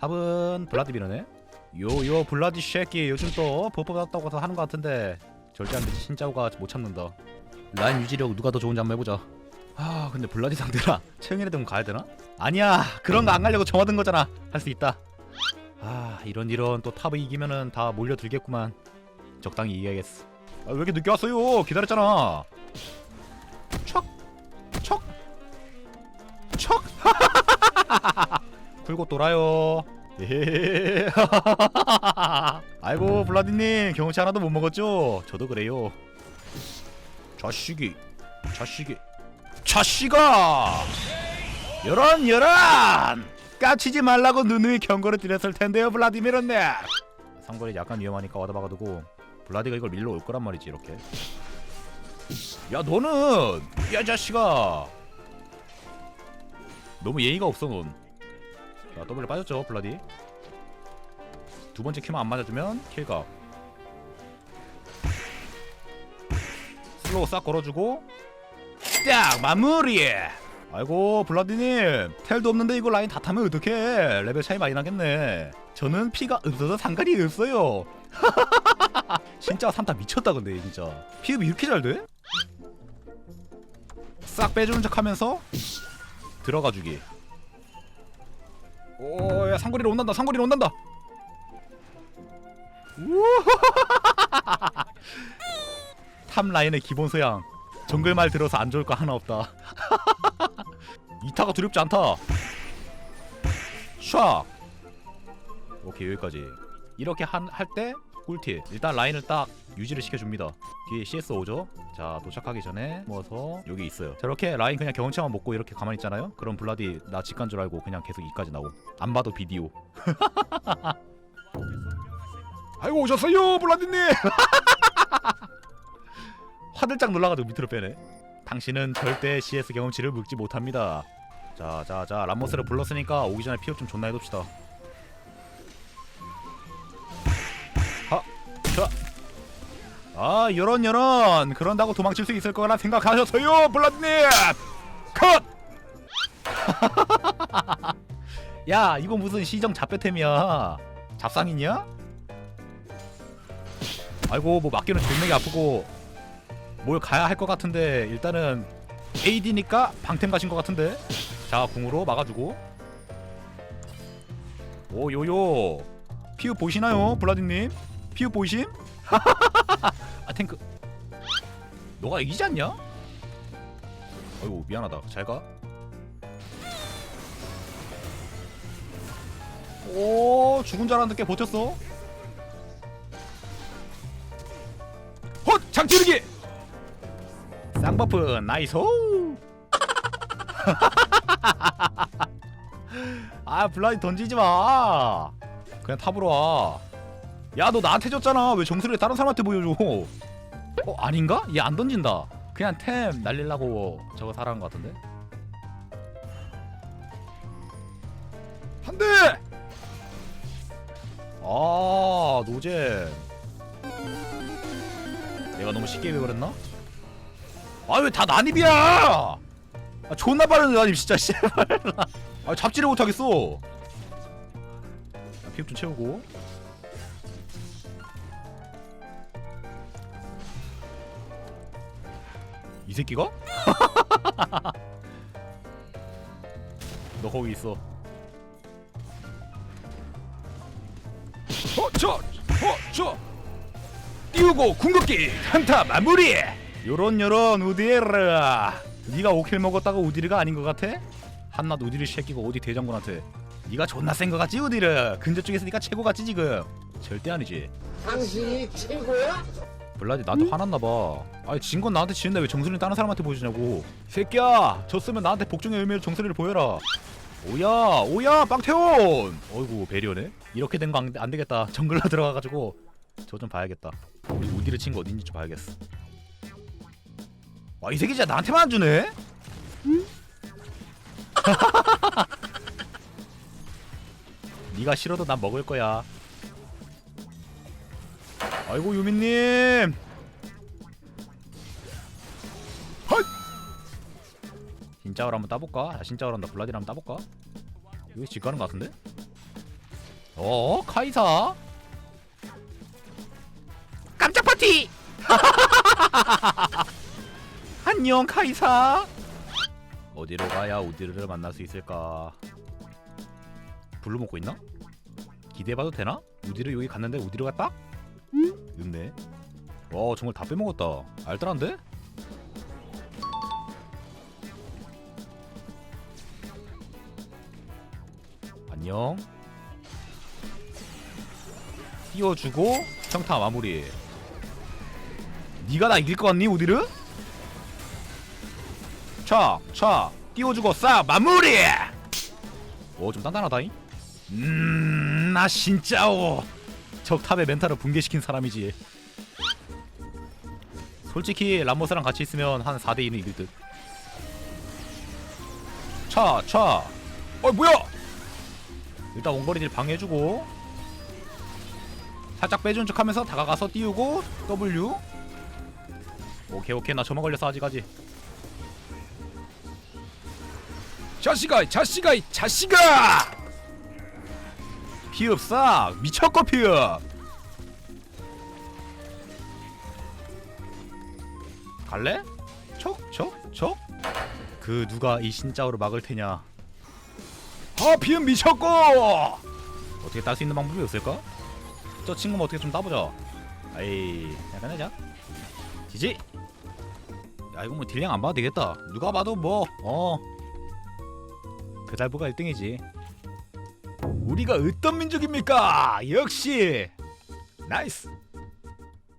탑은 블라디미르네. 요요 블라디 쉐키 요즘 또 버프 받았다고 해서 하는 것 같은데 절대 안 되지. 신짜오가 못 참는다. 라인 유지력 누가 더 좋은지 한번 해보자. 아 근데 블라디 상대라 채영이라 되면 가야 되나? 아니야! 그런 거 안 가려고 정화든 거잖아. 할 수 있다. 아 이런 이런 또 탑을 이기면은 다 몰려들겠구만. 적당히 이겨야겠어. 아, 왜 이렇게 늦게 왔어요? 기다렸잖아 풀고 돌아요. 예. 아이고 블라디님 경험치 하나도 못 먹었죠? 저도 그래요. 자식이 자식이 자식아! 열한 열한! 까치지 말라고 누누이 경고를 드렸을 텐데요 블라디미르네. 상거리 약간 위험하니까 얻어박아두고 블라디가 이걸 밀러 올 거란 말이지 이렇게. 야 너는 야 자식아! 너무 예의가 없어 넌 자, 더블 빠졌죠, 블라디. 두 번째 큐만 안 맞아주면 킬각. 슬로우 싹 걸어주고 딱 마무리. 아이고 블라디님 텔도 없는데 이거 라인 다 타면 어떡해 레벨 차이 많이 나겠네 저는 피가 없어서 상관이 없어요 진짜 산타 미쳤다 근데 진짜 피흡이 이렇게 잘 돼? 싹 빼주는 척 하면서 들어가 주기 오야 상거리로 온단다 상거리로 온단다. 탑 라인의 기본 소양 정글 말 들어서 안 좋을 거 하나 없다 이타가 두렵지 않다 샥 오케이 여기까지 이렇게 할 때 꿀팁. 일단 라인을 딱 유지를 시켜줍니다. 뒤에 CS 오죠? 자 도착하기 전에 모아서 여기 있어요. 저렇게 라인 그냥 경험치만 먹고 이렇게 가만히 있잖아요? 그럼 블라디 나 직간 줄 알고 그냥 계속 이까지 나오 안 봐도 비디오. 아이고 오셨어요 블라디님! 화들짝 놀라가지고 밑으로 빼네. 당신은 절대 CS 경험치를 먹지 못합니다. 자자자 람모스를 불렀으니까 오기 전에 피업 좀 존나 해둡시다 아, 요런 요런 그런다고 도망칠 수 있을 거라 생각하셨어요, 블라드님. 컷. 야, 이거 무슨 시정 잡배템이야? 잡상이냐? 아이고, 뭐 맞기는 존내게 아프고 뭘 가야 할 것 같은데 일단은 AD니까 방템 가신 것 같은데. 자, 궁으로 막아주고. 오, 요요. 피우 보이시나요, 블라디님? 피우 보이심? 아 탱크. 너가 이기지 않냐? 어이구 미안하다. 잘가. 오 죽은 줄 알았는데 꽤 버텼어. 헛! 장치르기! 쌍버프 나이스. 아 블라디 던지지마. 그냥 탑으로 와 야 너 나한테 줬잖아. 왜 정수를 다른 사람한테 보여줘? 어 아닌가? 얘 안 던진다. 그냥 템 날리려고 저거 사라는 것 같은데? 한대! 아 노잼. 내가 너무 쉽게 배버렸나? 아 왜 다 난입이야? 아 존나 빠른 난입 진짜 씨발. 아 잡지를 못하겠어. 피업 좀 채우고 이 새끼가? 너 거기 있어. 어, 저, 어, 저. 띄우고 궁극기 한타 마무리. 요런 요런 우디르. 네가 5킬 먹었다가 우디르가 아닌 것 같아? 한낱 우디르 새끼가 어디 대장군한테. 네가 존나 센거 같지 우디르? 근저 쪽에서 네가 최고 같지 지금? 절대 아니지. 당신이 최고야? 블라디 나한테 화났나봐. 아니 진 건 나한테 지는데 왜 정수리는 다른 사람한테 보여주냐고. 새끼야 졌으면 나한테 복종의 의미로 정수리를 보여라. 오야 오야 빵태온 어이구 배려네? 이렇게 된 거 안 되겠다. 정글로 들어가가지고. 저 좀 봐야겠다. 우리 우디를 친 거 어딘지 좀 봐야겠어. 와이 새끼 진짜 나한테만 안 주네? 네가 싫어도 난 먹을 거야 아이고 유민님. 헛! 신짜오를 한번 따볼까? 아, 신짜오를 한다. 블라디를 한번 따볼까? 여기 집 가는 거 같은데? 어 카이사? 깜짝 파티! 안녕 카이사! 어디로 가야 우디르를 만날 수 있을까? 블루 먹고 있나? 기대해봐도 되나? 우디르 여기 갔는데 우디르 갔다 없네 와 정말 다 빼먹었다. 알뜰한데? 안녕. 띄워주고 평타 마무리. 네가 나 이길 것 같니 우디르? 차차 띄워주고 싹 마무리! 오좀 단단하다잉? 음나 진짜오 적 탑의 멘탈을 붕괴시킨 사람이지. 솔직히 람모스랑 같이 있으면 한 4대2는 이길 듯. 차, 차. 어, 뭐야? 일단 원거리들 방해해주고. 살짝 빼준 척 하면서 다가가서 띄우고 W. 오케이 오케이. 나 저만 걸렸어 아직 아직 자식아 자식아 이 자식아 피읍 싹 미쳤고 피읍 갈래? 척 척 척? 그 누가 이 신짜오를 막을 테냐? 아 피읍 미쳤고! 어떻게 딸 수 있는 방법이 없을까? 저 친구는 어떻게 좀 따보자. 아이 약간 하자. 지지! 야 이거 뭐 딜량 안 봐도 되겠다. 누가 봐도 뭐어. 배달부가 1등이지 우리가 어떤 민족입니까? 역시 나이스